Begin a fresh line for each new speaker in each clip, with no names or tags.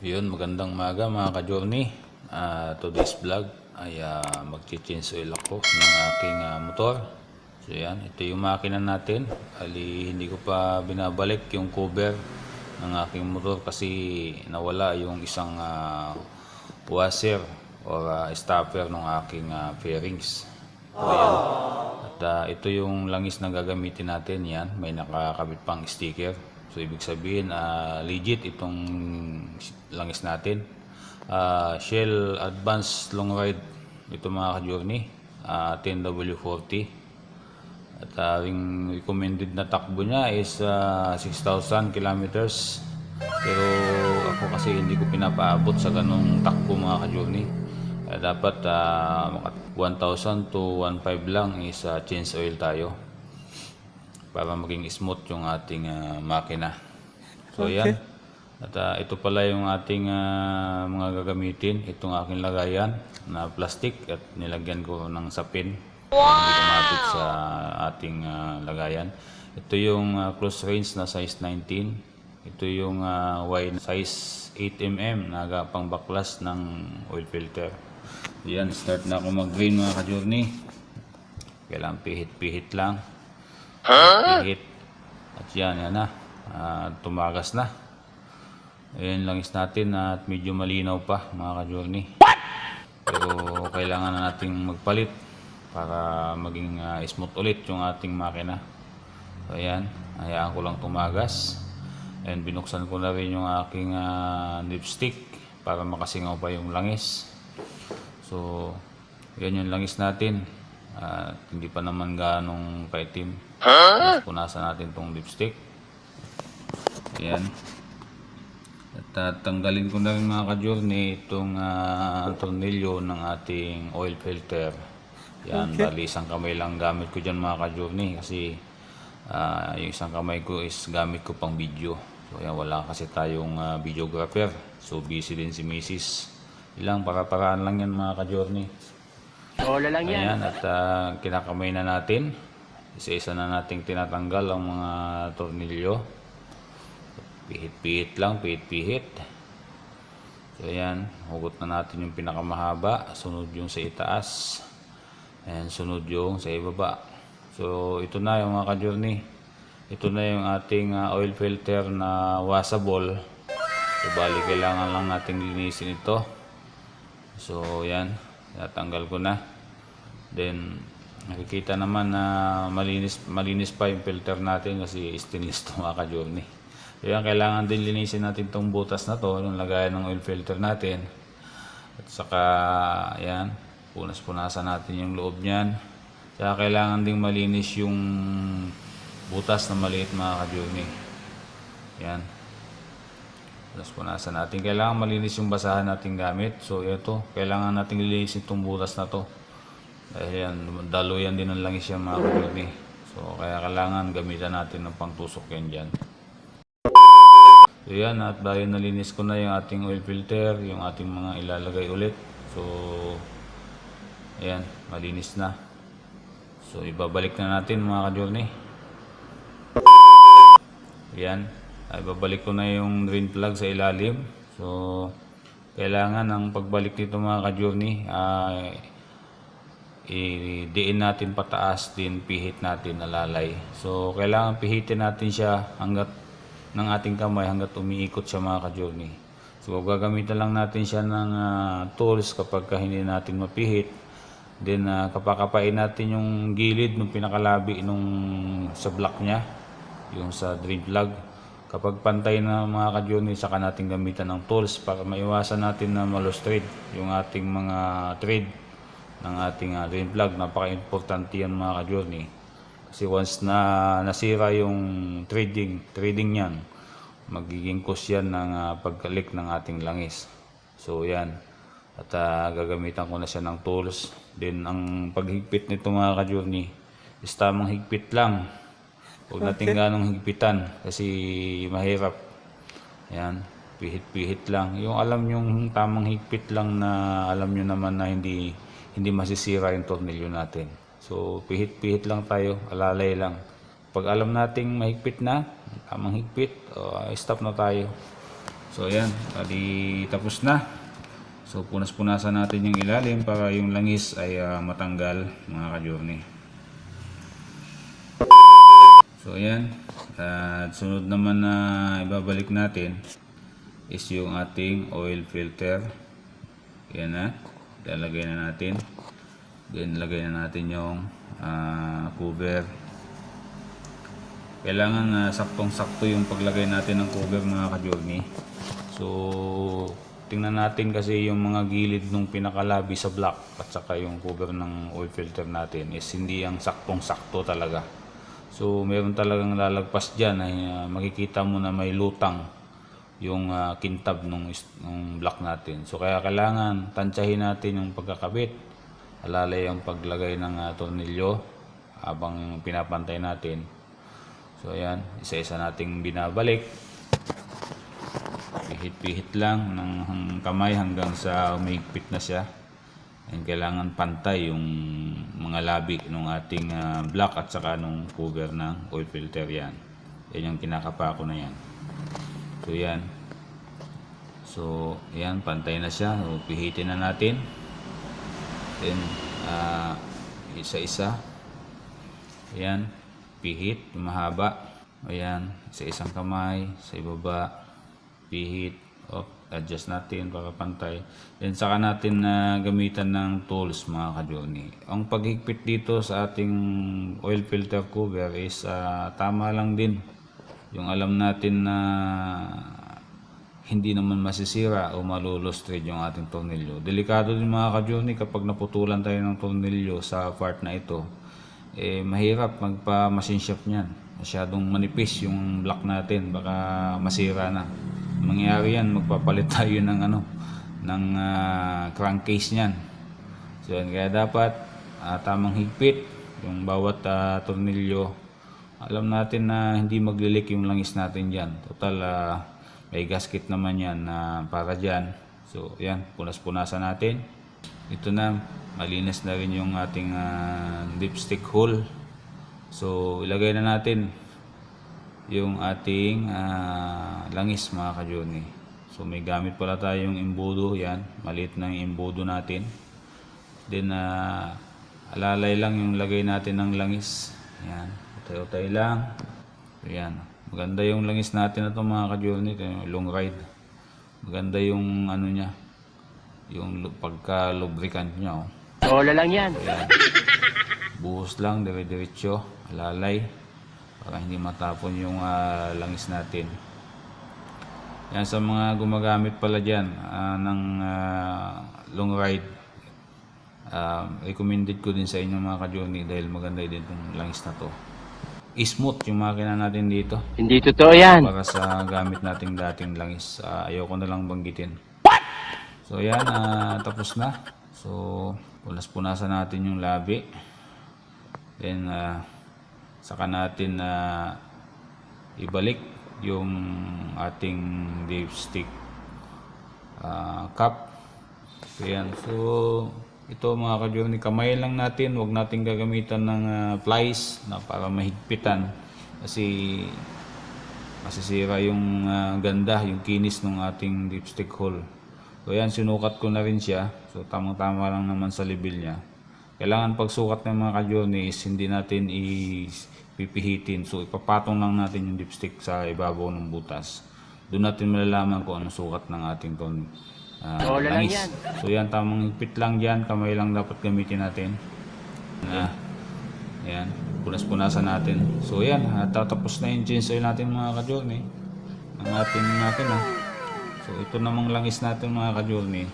Yun, magandang maga mga ka-journey. Ah, today's vlog ay uh, mag-change oil ako ng aking ah, motor. So yan, ito yung makina natin. Ali, hindi ko pa binabalik yung cover ng aking motor kasi nawala yung isang ah, washer or ah, stopper ng aking ah, fairings. So. At ah, ito yung langis na gagamitin natin. Yan, may nakakabit pang sticker. So ibig sabihin, ah, legit itong langis natin. Ah, Shell Advanced Long Ride ito mga ka-journey. ah, 10W40. At ang recommended na takbo niya is ah, 6,000 kilometers. Pero ako kasi hindi ko pinapaabot sa ganong takbo mga ka-journey. Kaya dapat maka- 1,000 to 1,500 lang is ah, change oil tayo para maging smooth yung ating ah, makina. So yan. At ah, ito pala yung ating ah, mga gagamitin. Itong aking lagayan na plastic at nilagyan ko ng sapin. Hindi kumapit sa ating ah, lagayan. Ito yung ah, close range na size 19. Ito yung ah, wide size 8mm na pang baklas ng oil filter. Yan, start na ako mag-green mga ka-journey. Kailangan pihit-pihit lang. Pihit. At yan, yan na. Ah, tumagas na. Ayan langis natin at medyo malinaw pa mga ka-journey. Pero kailangan na nating magpalit para maging ah, smooth ulit yung ating makina. So ayan, hayaan ko lang tumagas. And binuksan ko na rin yung aking ah, lipstick para makasingaw pa yung langis. So, yan yung langis natin. At hindi pa naman ganong kaitim. Huh? Punasan natin tong lipstick. Yan. At ah, tanggalin ko na rin mga ka-journey itong ah, tornilyo ng ating oil filter. Yan, bali isang kamay lang gamit ko dyan mga ka-journey kasi ah, yung isang kamay ko is gamit ko pang video. So yan, wala kasi tayong ah, videographer. So busy din si Mrs. Ilang para-paraan lang yan mga ka-journey.
Lola lang yan.
Ayan, at ah, kinakamay na natin. Isa-isa na nating tinatanggal ang mga tornilyo. Pihit-pihit lang, pihit-pihit. So ayan, hugot na natin yung pinakamahaba. Sunod yung sa itaas. And sunod yung sa ibaba. So ito na yung mga ka-journey. Ito na yung ating ah, oil filter na washable. So bali kailangan lang nating linisin ito. So yan, natanggal ko na. Then nakikita naman na malinis malinis pa yung filter natin kasi stainless to mga ka-journey. Kaya kailangan din linisin natin tong butas na to, yung lagayan ng oil filter natin. At saka yan, punas-punasan natin yung loob niyan. Kaya kailangan ding malinis yung butas na maliit mga ka-journey. Yan. Tapos punasan natin. Kailangan malinis yung basahan nating gamit. So ito, kailangan nating linisin itong butas na to. Dahil yan, daluyan din ng langis yan mga kapatid. So kaya kailangan gamitan natin ng pangtusok yan dyan. So yan, at dahil nalinis ko na yung ating oil filter, yung ating mga ilalagay ulit. So, ayan, malinis na. So ibabalik na natin mga ka-journey. Yan. Ay, babalik ko na yung drain plug sa ilalim. So, kailangan ng pagbalik nito mga ka-journey, ay i-diin natin pataas din, pihit natin nalalay. So, kailangan pihitin natin siya hanggat ng ating kamay hanggat umiikot siya mga ka-journey. So, gagamitan lang natin siya ng ah, tools kapag ka hindi natin mapihit. Then, uh, kapakapain natin yung gilid ng pinakalabi nung sa block niya, yung sa drain plug. Kapag pantay na mga ka-journey, saka natin gamitan ng tools para maiwasan natin na malustrid yung ating mga thread ng ating uh, drain plug. Napaka-importante yan mga ka-journey. Kasi once na nasira yung trading, trading niyan, magiging cause yan ng uh, pagkalik ng ating langis. So yan. At ah, gagamitan ko na siya ng tools. Then ang paghigpit nito mga ka-journey is tamang higpit lang. Huwag natin ganong higpitan kasi mahirap. Yan, pihit-pihit lang. Yung alam yung tamang higpit lang na alam nyo naman na hindi hindi masisira yung tornilyo natin. So, pihit-pihit lang tayo, alalay lang. Pag alam nating mahigpit na, tamang higpit, uh, stop na tayo. So ayan, bali tapos na. So punas-punasan natin yung ilalim para yung langis ay ah, matanggal mga ka-journey. So ayan, at sunod naman na ibabalik natin is yung ating oil filter. Yan na, lalagay na natin. Then lagay na natin yung ah, cover. Kailangan na saktong-sakto yung paglagay natin ng cover mga ka-journey. So, tingnan natin kasi yung mga gilid ng pinakalabi sa block at saka yung cover ng oil filter natin is hindi ang saktong-sakto talaga. So, meron talagang lalagpas dyan ay ah, makikita mo na may lutang yung ah, kintab ng, ng block natin. So, kaya kailangan tansyahin natin yung pagkakabit. Alalay yung paglagay ng ah, tornilyo habang pinapantay natin. So, ayan. Isa-isa nating binabalik. Pihit-pihit lang ng kamay hanggang sa umigpit na siya. And kailangan pantay yung mga labi ng ating ah, block at saka nung cover ng oil filter yan. Yan yung kinakapa ko na yan. So yan. So yan, pantay na siya. So, pihitin na natin. Then ah, isa-isa. Ayan, pihit, mahaba. Ayan, sa isang kamay, sa ibaba, pihit, o adjust natin para pantay. Then saka natin na gamitan ng tools mga ka-journey. Ang paghigpit dito sa ating oil filter cover is ah, tama lang din. Yung alam natin na hindi naman masisira o malulustrade yung ating tornilyo. Delikado din mga ka-journey kapag naputulan tayo ng tornilyo sa part na ito eh mahirap magpa machine shop niyan. Masyadong manipis yung block natin, baka masira na. Mangyari yan, magpapalit tayo ng ano, ng ah, crankcase niyan. So yan, kaya dapat ah, tamang higpit yung bawat ah, tornilyo. Alam natin na hindi maglilik yung langis natin diyan. Total ah, may gasket naman yan na para diyan. So yan, punas-punasan natin. Ito na, malinis na rin yung ating ah, dipstick hole. So, ilagay na natin yung ating ah, langis mga ka-journey. So, may gamit pala tayong imbudo. Yan, maliit na yung imbudo natin. Then, ah, alalay lang yung lagay natin ng langis. Yan, utay-utay lang. So, yan. Maganda yung langis natin na ito mga yung long ride. Maganda yung ano niya. Yung lu- pagka-lubricant niya. Oh.
Bola lang yan.
Ayan. Buhos lang, dire-diretso, alalay, para hindi matapon yung ah, langis natin. Yan sa mga gumagamit pala dyan ah, ng ah, long ride. ah, recommended ko din sa inyo mga ka-journey dahil maganda din itong langis na to. Smooth yung makina natin dito
Hindi totoo yan.
para sa gamit nating dating langis. Ah, ayoko na lang banggitin. So yan, ah, tapos na. So, punas-punasan natin yung labi. Then, ah, saka natin na ibalik yung ating dipstick ah, cup. So yan. So, ito mga ka-journey, kamay lang natin. Huwag natin gagamitan ng ah, plies na para mahigpitan. Kasi masisira yung ah, ganda, yung kinis ng ating dipstick hole. So yan, sinukat ko na rin siya. So tamang-tama lang naman sa level niya. Kailangan pagsukat ng mga ka-journey is hindi natin ipipihitin. So ipapatong lang natin yung dipstick sa ibabaw ng butas. Doon natin malalaman kung anong sukat ng ating ton ah,
Bola lang
langis.
yan.
So yan, tamang higpit lang dyan. Kamay lang dapat gamitin natin. Na, yan, punas-punasan natin. So yan, ah, tatapos na yung chains oil natin mga ka-journey. Ang ating makina. So ito namang langis natin mga ka-journey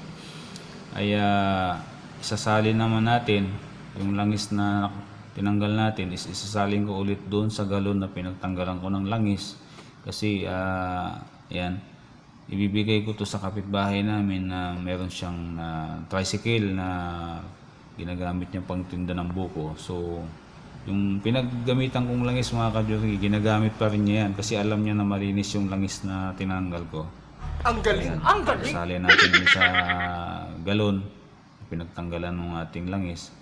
ay ah, isasali naman natin yung langis na tinanggal natin is isasalin ko ulit doon sa galon na pinagtanggalan ko ng langis kasi ah, yan ibibigay ko to sa kapitbahay namin na meron siyang ah, tricycle na ginagamit niya pang tinda ng buko so yung pinaggamitan kong langis mga kadyori, ginagamit pa rin niya yan kasi alam niya na malinis yung langis na tinanggal ko. Ang galing! Ang galing! Sali natin sa galon, pinagtanggalan ng ating langis.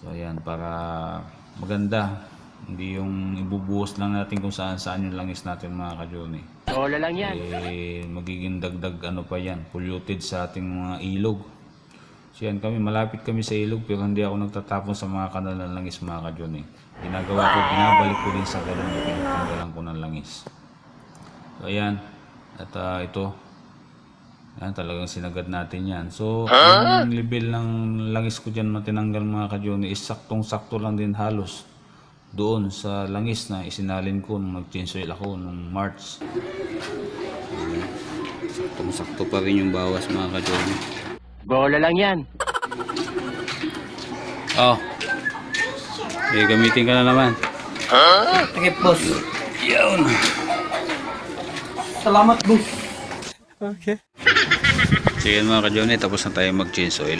So ayan, para maganda. Hindi yung ibubuhos lang natin kung saan saan yung langis natin mga kadyori.
Bola lang yan.
eh, magiging dagdag ano pa yan, polluted sa ating mga ilog. So yan kami, malapit kami sa ilog pero hindi ako nagtatapon sa mga kanal ng langis mga eh. Ginagawa ko, binabalik ko din sa na pinagtanggalan ko ng langis. So ayan, at ah, ito, yan, talagang sinagad natin yan. So, yung level ng langis ko dyan na tinanggal mga kadyon is saktong-sakto lang din halos doon sa langis na isinalin ko nung nag-change oil ako nung March. Saktong-sakto pa rin yung bawas mga kadyon.
Bola lang yan.
Oh. Eh, gamitin ka na naman.
Sige, boss.
Yun.
Salamat, boss.
So yan mga kadyon, tapos na tayo mag-change oil.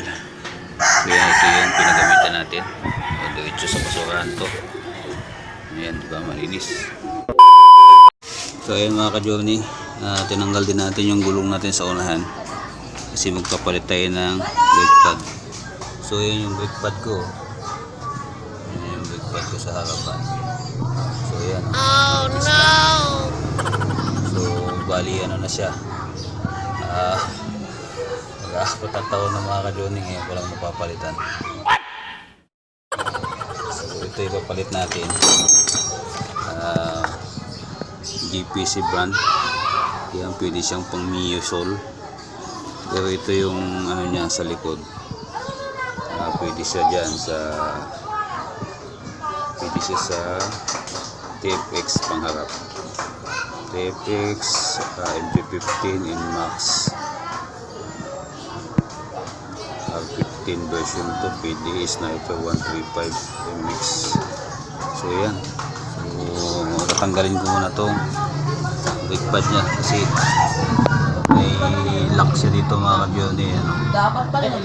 So yan, ito yung pinagamitan natin. Diretso sa basurahan to. Ayan, di ba? Malinis. So ayan mga ka-journey, ah, tinanggal din natin yung gulong natin sa unahan. Kasi magpapalit tayo ng brake pad. So yan yung brake pad ko. Yan yung brake pad ko sa harapan. So yan. Oh no! So bali ano na siya. Ah, ang taon na mga ka-journey ngayon ko lang mapapalitan. So ito ipapalit natin. Ah, GPC brand. Yan pwede siyang pang Mio Sol. Pero ito yung ano niya sa likod. Ah, pwede siya diyan sa pwede siya sa TFX pangharap. TFX ah, MP15 in Max. R15 version to PD Sniper 135 MX. So yan. So tatanggalin ko muna tong brake pad niya kasi may lock siya dito mga kabyon eh, ano.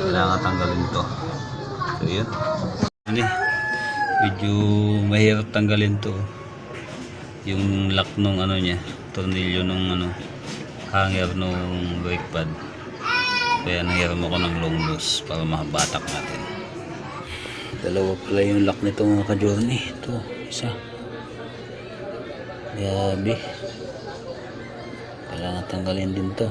Kailangan tanggalin to. So yun. Ano eh, medyo mahirap tanggalin to. Yung lock nung ano niya, tornilyo nung ano, hanger nung brake pad. Kaya nahiram ako ng long loose para mabatak natin. Dalawa pala yung lock nito mga ka-journey. Ito, isa. Grabe. Kailangan tanggalin din to.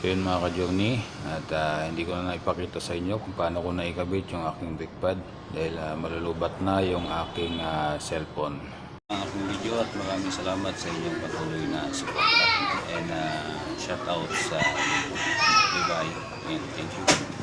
So yun mga ka-journey at ah, hindi ko na naipakita sa inyo kung paano ko naikabit yung aking brake pad dahil ah, malulubat na yung aking ah, cellphone. Ang aking video at maraming salamat sa inyong patuloy na suporta and ah, shout out sa bye and thank you.